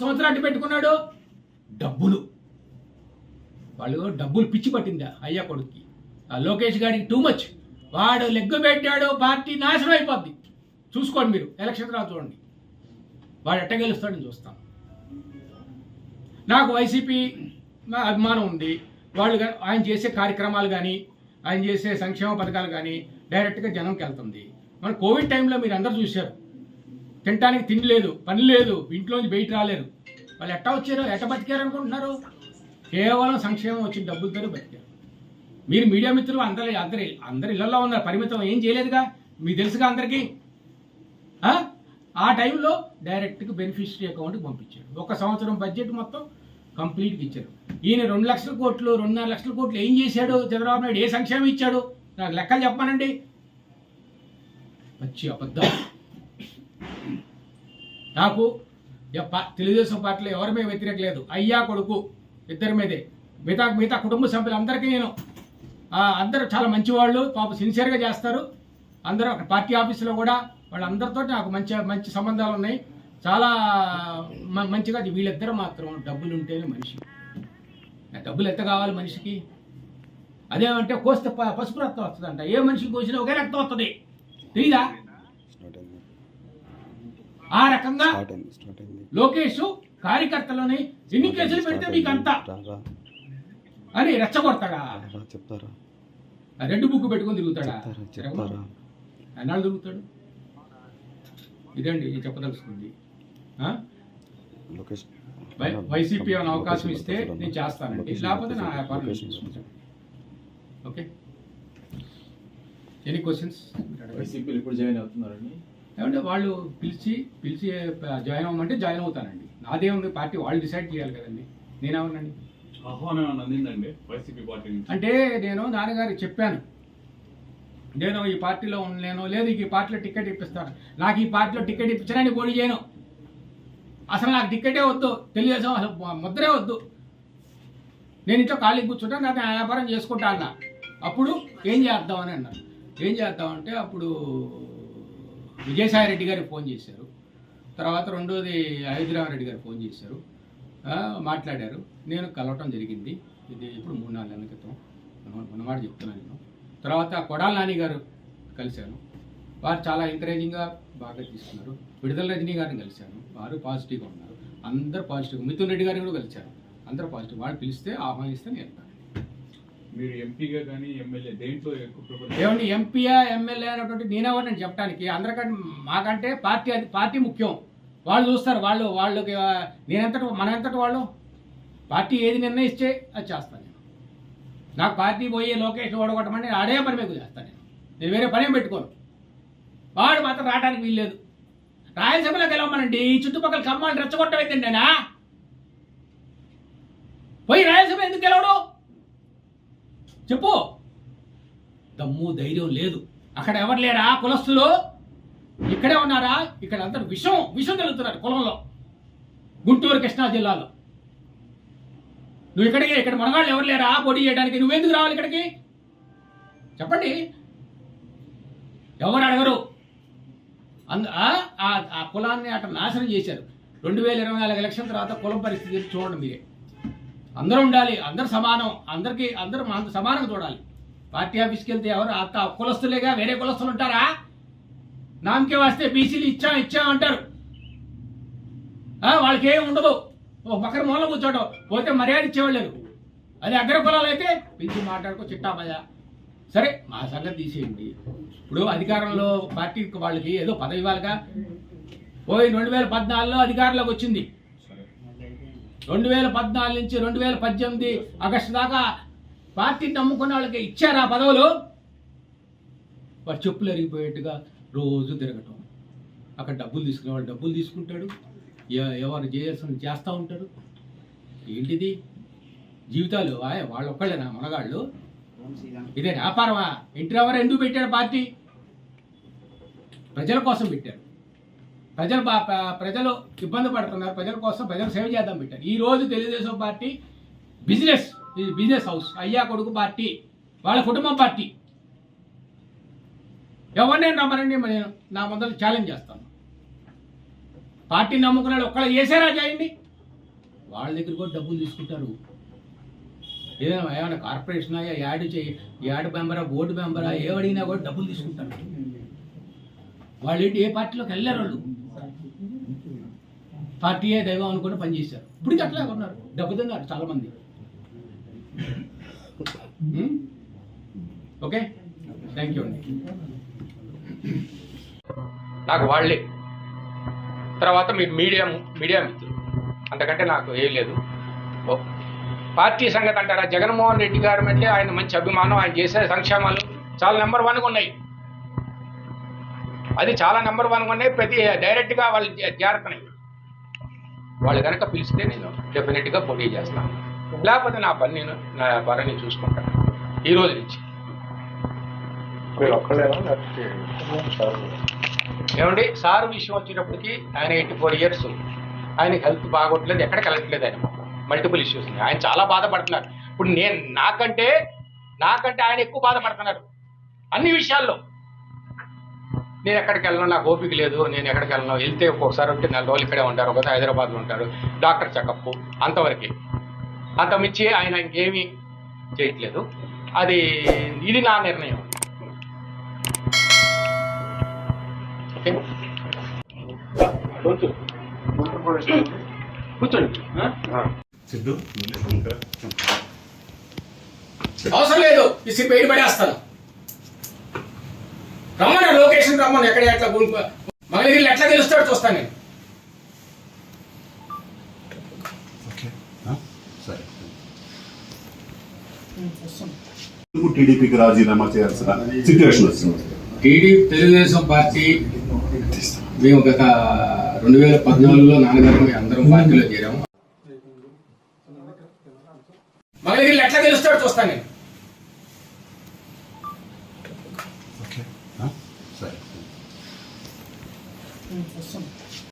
సంవత్సరాలు అడ్డు పెట్టుకున్నాడు? డబ్బులు. వాళ్ళు డబ్బులు పిచ్చి పట్టిందా? అయ్యా కొడుక్కి. ఆ లోకేష్ గారికి టూ మచ్ వాడు లెగ్గు పెట్టాడు పార్టీ నాశనం అయిపోద్ది. చూసుకోండి మీరు ఎలక్షన్ తర్వాత చూడండి. వాడు ఎట్ట గెలుస్తాడని చూస్తాం. నాకు వైసీపీ నా అభిమానం ఉంది. వాళ్ళు ఆయన చేసే కార్యక్రమాలు కానీ ఆయన చేసే సంక్షేమ పథకాలు కానీ డైరెక్ట్గా జనంకి వెళ్తుంది మన కోవిడ్ టైంలో మీరు అందరూ చూశారు. తినటానికి తిండి లేదు పని లేదు ఇంట్లోంచి బయట రాలేరు. వాళ్ళు ఎట్టా వచ్చారు ఎట్ట బతికారు అనుకుంటున్నారు? కేవలం సంక్షేమం వచ్చిన డబ్బులతో బతికారు. మీరు మీడియా మిత్రులు అందరి అందరి అందరి ఇళ్ళలో ఉన్నారు పరిమితం ఏం చేయలేదుగా? మీకు తెలుసుగా అందరికీ? ఆ? ఆ టైంలో డైరెక్ట్గా బెనిఫిషరీ అకౌంట్కి పంపించారు. ఒక సంవత్సరం బడ్జెట్ మొత్తం కంప్లీట్గా ఇచ్చారు. ఈయన రెండు లక్షల కోట్లు రెండున్నర లక్షల కోట్లు ఏం చేశాడు? చంద్రబాబు నాయుడు ఏ సంక్షేమం ఇచ్చాడు? నాకు లెక్కలు చెప్పానండి. వచ్చి అబద్ధం. నాకు తెలుగుదేశం పార్టీలో ఎవరి మీద వ్యతిరేక లేదు. అయ్యా కొడుకు ఇద్దరి మీదే. మిగతా మిగతా కుటుంబ సభ్యులందరికీ నేను అందరూ చాలా మంచివాళ్ళు పాప సిన్సియర్గా చేస్తారు. అందరూ అక్కడ పార్టీ ఆఫీసులో కూడా వాళ్ళందరితో నాకు మంచి మంచి సంబంధాలు ఉన్నాయి. చాలా మంచిగా వీళ్ళిద్దరు మాత్రం డబ్బులు ఉంటేనే మనిషి డబ్బులు ఎంత కావాలి మనిషికి? అదేమంటే కోస్తే ప- పసుపు రక్తం వస్తుందంట. ఏ మనిషికి కోసినా ఒకే రక్తం వస్తుంది. తెలీదా? ఆ రకంగా లోకేష్ కార్యకర్తలని ఎన్ని కేసులు పెడితే మీకు అంత అని రెచ్చగొడతాడా? చెప్తారా? రెడ్ బుక్ పెట్టుకొని తిరుగుతాడా? ఎన్నాళ్ళు తిరుగుతాడు? ఇదండి చెప్పదలుచుకుంది. ఆ? లొకేష్ వై- వైసీపీ ఏమైనా అవకాశం ఇస్తే నేను చేస్తానండి. లేకపోతే నా వ్యాపారం ఓకే. ఎనీ క్వశ్చన్స్ వైసీపీలు ఇప్పుడు జాయిన్ అవుతున్నారండి. ఏమంటే వాళ్ళు పిలిచి పిలిచి జాయిన్ అవ్వమంటే జాయిన్ అవుతానండి. నాదేముంది పార్టీ వాళ్ళు డిసైడ్ చేయాలి కదండి. నేనేమన్నాండి ఆహ్వానం అందిందండి వైసీపీ పార్టీ అంటే నేను నాన్నగారికి చెప్పాను. నేను ఈ పార్టీలో ఉండలేను లేదు ఈ పార్టీలో టికెట్ ఇప్పిస్తాను. నాకు ఈ పార్టీలో టికెట్ ఇప్పించడానికి పోటీ చేయను. అసలు నాకు టికెటే వద్దు. తెలుగుదేశం అసలు ముద్రే వద్దు. నేను ఇంట్లో ఖాళీ కూర్చుంటా నాకు నా వ్యాపారం చేసుకుంటా అన్న. అప్పుడు ఏం చేద్దామని అన్నారు. ఏం చేద్దామంటే అప్పుడు విజయసాయి రెడ్డి గారికి ఫోన్ చేశారు. తర్వాత రెండోది అయోధ్యరామరెడ్డి గారు ఫోన్ చేశారు. మాట్లాడారు. నేను కలవటం జరిగింది. ఇది ఇప్పుడు మూడు నాలుగు నెలల క్రితం. ఉన్న- ఉన్నమాట చెప్తున్నాను నేను. తర్వాత కొడాల నాని గారు కలిశాను. వారు చాలా ఎంకరేజింగ్గా బాగా తీసుకున్నారు. విడుదల రజనీ గారిని కలిశాను. వారు పాజిటివ్గా ఉన్నారు. అందరు పాజిటివ్ మిథున్ రెడ్డి గారిని కూడా కలిశారు అందరూ పాజిటివ్ వాళ్ళు పిలిస్తే ఆహ్వానిస్తే నేను మీరు ఎంపీగా కానీ ఎమ్మెల్యే దేంట్లో ఎక్కువ ఏమండి ఎంపీయా ఎమ్మెల్యే అనేటువంటి నేనెవరు నేను చెప్పడానికి అందరికంటే మాకంటే పార్టీ అది పార్టీ ముఖ్యం. వాళ్ళు చూస్తారు వాళ్ళు వాళ్ళకి నేనెంతటి మన వాళ్ళు? పార్టీ ఏది నిర్ణయిస్తే అది చేస్తాను నేను. నాకు పార్టీ పోయే లోకేష్ ఓడగొట్టమని ఆడే పని మీకు చేస్తాను నేను. నేను వేరే పని పెట్టుకోను. వాడు మాత్రం రావడానికి వీల్లేదు. రాయలసీమలో గెలవమనండి. ఈ చుట్టుపక్కల ఖమ్మాలు రెచ్చగొట్టమైందండి ఆయన పోయి రాయలసీమ ఎందుకు గెలవడు? చెప్పు. దమ్ము ధైర్యం లేదు. అక్కడ ఎవరు లేరా కులస్తులు? ఇక్కడే ఉన్నారా? ఇక్కడ అందరు విషం విషం తెలుగుతున్నారు కులంలో. గుంటూరు కృష్ణా జిల్లాలో. నువ్వు ఇక్కడికి ఇక్కడ మనగాళ్ళు ఎవరు లేరా? పొడి చేయడానికి నువ్వెందుకు రావాలి ఇక్కడికి? చెప్పండి. ఎవరు అడగరు? అంద ఆ- ఆ కులాన్ని అట్లా నాశనం చేశారు. రెండు వేల ఇరవై నాలుగు ఎలక్షన్ తర్వాత కులం పరిస్థితి చూడండి మీరే. అందరూ ఉండాలి అందరు సమానం అందరికి అందరూ మన- సమానంగా చూడాలి. పార్టీ ఆఫీస్కి వెళ్తే ఎవరు అత్త కులస్తులేగా వేరే కులస్తులు ఉంటారా? నామకే వస్తే బీసీలు ఇచ్చాం ఇచ్చాం అంటారు. వాళ్ళకి ఏమి ఉండదు. ఓ పక్కన మూల కూర్చోవడం పోతే మర్యాద ఇచ్చేవాళ్ళు అది అగ్ర కులాలు అయితే పిలిచి మాట్లాడుకో చిట్టామయ్యా సరే మా సంగతి తీసేయండి. ఇప్పుడు అధికారంలో పార్టీ వాళ్ళకి ఏదో పదవి ఇవ్వాలిగా. పోయి రెండు వేల పద్నాలుగులో అధికారంలోకి వచ్చింది. రెండు వేల పద్నాలుగు నుంచి రెండు వేల పద్దెనిమిది ఆగస్టు దాకా పార్టీని నమ్ముకున్న వాళ్ళకి ఇచ్చారా పదవులు? వాడు చెప్పులు ఎరిగిపోయేట్టుగా రోజు తిరగటం. అక్కడ డబ్బులు తీసుకునే వాళ్ళు డబ్బులు తీసుకుంటాడు. ఎవరు చేయాల్సిన చేస్తూ ఉంటాడు. ఏంటిది? జీవితాలు వాళ్ళు ఒక్కళ్ళేనా మనగాళ్ళు? ఇదే వ్యాపారమా? ఇంటర్ ఎవరు ఎందుకు పెట్టాడు పార్టీ? ప్రజల కోసం పెట్టారు ప్రజలు ప్రజలు ఇబ్బంది పడుతున్నారు. ప్రజల కోసం ప్రజలు సేవ చేద్దాం పెట్టారు. ఈ రోజు తెలుగుదేశం పార్టీ బిజినెస్ ఇది బిజినెస్ హౌస్ అయ్యా కొడుకు పార్టీ వాళ్ళ కుటుంబం పార్టీ. ఎవరిని రమ్మనండి నేను? నా మొదలు ఛాలెంజ్ చేస్తాను. పార్టీ నమ్ముకున్నాడు ఒక్కళ్ళు చేసారా చేయండి? వాళ్ళ దగ్గర కూడా డబ్బులు తీసుకుంటారు. ఏదైనా ఏమైనా కార్పొరేషన్ యాడ్ చేయి యాడ్ మెంబరా బోర్డు మెంబరా ఏ అడిగినా కూడా డబ్బులు తీసుకుంటారు. వాళ్ళు ఏంటి ఏ పార్టీలోకి వెళ్ళారు వాళ్ళు. పార్టీయే దైవం అనుకుని పనిచేశారు ఇప్పుడు అట్లా ఉన్నారు. డబ్బు తిన్నారు చాలా మంది ఓకే? థ్యాంక్ యూ అండి నాకు వాళ్ళే. తర్వాత మీ మీడియా మీడియా మిత్రులు. అంతకంటే నాకు ఏం లేదు. ఓ. పార్టీ సంగతి అంటారా? జగన్మోహన్ రెడ్డి గారు అంటే ఆయన మంచి అభిమానం ఆయన చేసే సంక్షేమాలు చాలా నెంబర్ వన్గా ఉన్నాయి. అది చాలా నెంబర్ వన్గా ఉన్నాయి. ప్రతి డైరెక్ట్గా వాళ్ళు జా- జారుతున్నాయి. వాళ్ళు కనుక పిలిస్తే నేను డెఫినెట్గా పోటీ చేస్తాను. లేకపోతే నా పని నేను నా వ్యాపారం నేను చూసుకుంటాను. ఈ రోజు నుంచి. ఏమండి? సార్ విషయం వచ్చేటప్పటికి ఆయన ఎయిటీ ఫోర్ ఇయర్స్. ఆయనకి హెల్త్ బాగోట్లేదు ఎక్కడికి వెళ్ళట్లేదు ఆయన. మల్టిపుల్ ఇష్యూస్ ఉన్నాయి. ఆయన చాలా బాధపడుతున్నారు. ఇప్పుడు నేను నాకంటే నాకంటే ఆయన ఎక్కువ బాధపడుతున్నారు. అన్ని విషయాల్లో. నేను ఎక్కడికి వెళ్ళను నాకు ఓపిక లేదు నేను ఎక్కడికి వెళ్ళను. వెళ్తే ఒక్కొక్కసారి ఉంటే నెల రోజులు ఇక్కడే ఉంటారు ఒకసారి హైదరాబాద్లో ఉంటారు. డాక్టర్ చెకప్ అంతవరకే. అంతమించి ఆయన ఇంకేమీ చేయట్లేదు. అది ఇది నా నిర్ణయం. ఓకే? కూర్చోండి. అవసరం లేదు. ఇసి బయట పడేస్తాను లొకేషన్ రమ్మను ఎక్కడ ఎట్లా గుంపు మగలిగిరి ఎట్లా తెలుస్తాడు చూస్తాను నేను. ఓకే. సరే. ఎందుకు టీడీపీకి రాజీనామా చేయాల్సిన సిచ్యువేషన్ వస్తుంది టీడీపీ తెలుగుదేశం పార్టీ మేము గత రెండు వేల పద్నాలుగులో నాన్నగారు అందరం పార్టీలో చేరాము. మగలిగిరి ఎట్లా తెలుస్తాడు చూస్తాను నేను. ఓకే సరే